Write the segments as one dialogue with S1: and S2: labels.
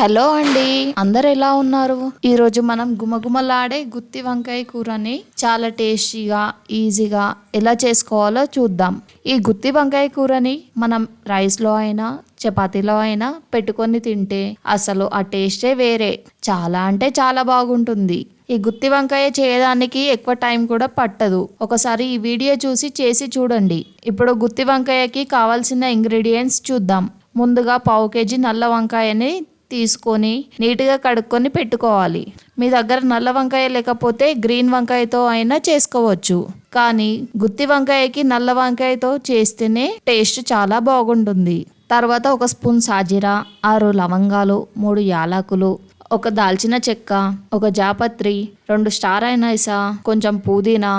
S1: Hello అండి. అందరు ఎలా ఉన్నారు? ఈరోజు మనం గుమగుమలాడే గుత్తి వంకాయ కూరని చాలా టేస్టీగా ఈజీగా ఎలా చేసుకోవాలో చూద్దాం. ఈ గుత్తి వంకాయ కూరని మనం రైస్లో అయినా చపాతీలో అయినా పెట్టుకొని తింటే అసలు ఆ టేస్టే వేరే. చాలా అంటే చాలా బాగుంటుంది. ఈ గుత్తి వంకాయ చేయడానికి ఎక్కువ టైం కూడా పట్టదు. ఒకసారి ఈ వీడియో చూసి చేసి చూడండి. ఇప్పుడు గుత్తి వంకాయకి కావాల్సిన ఇంగ్రీడియంట్స్ చూద్దాం. ముందుగా పావు కేజీ నల్ల వంకాయని తీసుకొని నీట్గా కడుక్కొని పెట్టుకోవాలి. మీ దగ్గర నల్ల వంకాయ లేకపోతే గ్రీన్ వంకాయతో అయినా చేసుకోవచ్చు. కానీ గుత్తి వంకాయకి నల్ల వంకాయతో చేస్తేనే టేస్ట్ చాలా బాగుంటుంది. తర్వాత ఒక స్పూన్ సాజీరా ఆరు లవంగాలు మూడు యాలకులు ఒక దాల్చిన చెక్క ఒక జాపత్రి రెండు స్టార్ అయినా కొంచెం పుదీనా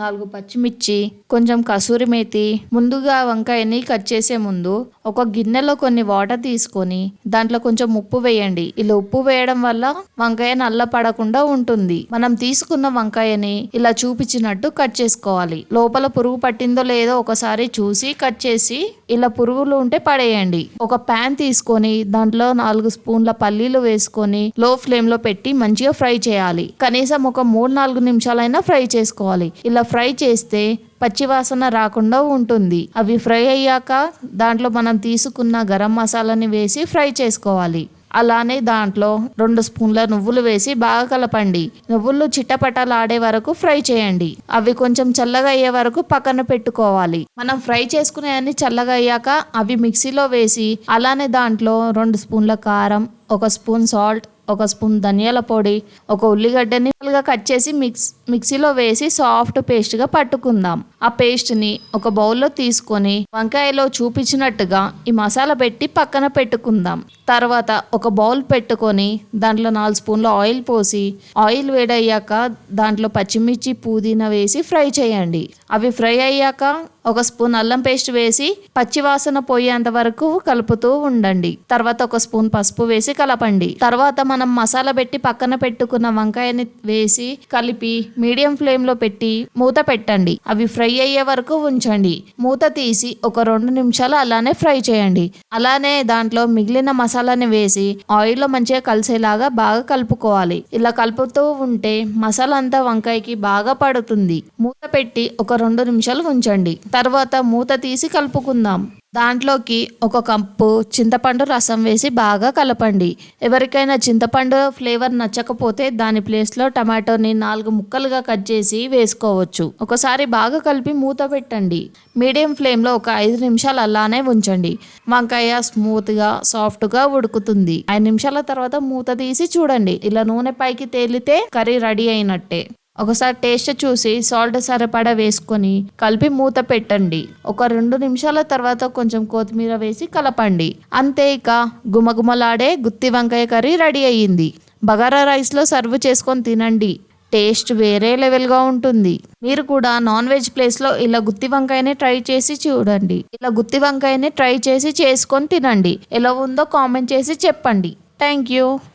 S1: నాలుగు పచ్చిమిర్చి కొంచెం కసూరి మేతి ముందుగా వంకాయని కట్ చేసే ముందు ఒక గిన్నెలో కొన్ని వాటర్ తీసుకొని దాంట్లో కొంచెం ఉప్పు వేయండి. ఇలా ఉప్పు వేయడం వల్ల వంకాయ నల్ల పడకుండా ఉంటుంది. మనం తీసుకున్న వంకాయని ఇలా చూపించినట్టు కట్ చేసుకోవాలి. లోపల పురుగు పట్టిందో లేదో ఒకసారి చూసి కట్ చేసి ఇలా పురుగులు ఉంటే పడేయండి. ఒక ప్యాన్ తీసుకొని దాంట్లో నాలుగు స్పూన్ల పల్లీలు వేసుకొని లో ఫ్లేమ్లో పెట్టి మంచిగా ఫ్రై చేయాలి. కనీసం ఒక మూడు నాలుగు నిమిషాలైనా ఫ్రై చేసుకోవాలి. ఇలా ఫ్రై చేస్తే పచ్చివాసన రాకుండా ఉంటుంది. అవి ఫ్రై అయ్యాక దాంట్లో మనం తీసుకున్న గరం మసాలాని వేసి ఫ్రై చేసుకోవాలి. అలానే దాంట్లో రెండు స్పూన్ల నువ్వులు వేసి బాగా కలపండి. నువ్వులు చిట్టపటలాడే వరకు ఫ్రై చేయండి. అవి కొంచెం చల్లగా అయ్యే వరకు పక్కన పెట్టుకోవాలి. మనం ఫ్రై చేసుకునే అన్ని చల్లగా అయ్యాక అవి మిక్సీలో వేసి అలానే దాంట్లో రెండు స్పూన్ల కారం ఒక స్పూన్ సాల్ట్ ఒక స్పూన్ ధనియాల పొడి ఒక ఉల్లిగడ్డని కట్ చేసి మిక్స్ మిక్సీలో వేసి సాఫ్ట్ పేస్ట్గా పట్టుకుందాం. ఆ పేస్ట్ని ఒక బౌల్లో తీసుకొని వంకాయలో చూపించినట్టుగా ఈ మసాలా పెట్టి పక్కన పెట్టుకుందాం. తర్వాత ఒక బౌల్ పెట్టుకొని దాంట్లో నాలుగు స్పూన్ల ఆయిల్ పోసి ఆయిల్ వేడయ్యాక దాంట్లో పచ్చిమిర్చి పుదీనా వేసి ఫ్రై చేయండి. అవి ఫ్రై అయ్యాక ఒక స్పూన్ అల్లం పేస్ట్ వేసి పచ్చివాసన పోయేంత వరకు కలుపుతూ ఉండండి. తర్వాత ఒక స్పూన్ పసుపు వేసి కలపండి. తర్వాత మనం మనం మసాలా పెట్టి పక్కన పెట్టుకున్న వంకాయని వేసి కలిపి మీడియం ఫ్లేమ్లో పెట్టి మూత పెట్టండి. అవి ఫ్రై అయ్యే వరకు ఉంచండి. మూత తీసి ఒక రెండు నిమిషాలు అలానే ఫ్రై చేయండి. అలానే దాంట్లో మిగిలిన మసాలాని వేసి ఆయిల్లో మంచిగా కలిసేలాగా బాగా కలుపుకోవాలి. ఇలా కలుపుతూ ఉంటే మసాలా అంతా వంకాయకి బాగా పడుతుంది. మూత పెట్టి ఒక రెండు నిమిషాలు ఉంచండి. తర్వాత మూత తీసి కలుపుకుందాం. దాంట్లోకి ఒక కప్పు చింతపండు రసం వేసి బాగా కలపండి. ఎవరికైనా చింతపండు ఫ్లేవర్ నచ్చకపోతే దాని ప్లేస్లో టమాటోని నాలుగు ముక్కలుగా కట్ చేసి వేసుకోవచ్చు. ఒకసారి బాగా కలిపి మూత పెట్టండి. మీడియం ఫ్లేమ్లో ఒక ఐదు నిమిషాలు అలానే ఉంచండి. వంకాయ స్మూత్గా సాఫ్ట్గా ఉడుకుతుంది. ఐదు నిమిషాల తర్వాత మూత తీసి చూడండి. ఇలా నూనె పైకి తేలితే కర్రీ రెడీ అయినట్టే. ఒకసారి టేస్ట్ చూసి సాల్ట్ సరిపడా వేసుకొని కలిపి మూత పెట్టండి. ఒక రెండు నిమిషాల తర్వాత కొంచెం కొత్తిమీర వేసి కలపండి. అంతే ఇక గుమగుమలాడే గుత్తి వంకాయ కర్రీ రెడీ అయ్యింది. బగారా రైస్లో సర్వ్ చేసుకొని తినండి. టేస్ట్ వేరే లెవెల్గా ఉంటుంది. మీరు కూడా నాన్ వెజ్ ప్లేస్లో ఇలా గుత్తి వంకాయనే ట్రై చేసి చూడండి. ఇలా గుత్తి వంకాయని ట్రై చేసి చేసుకొని తినండి. ఎలా ఉందో కామెంట్ చేసి చెప్పండి. Thank you.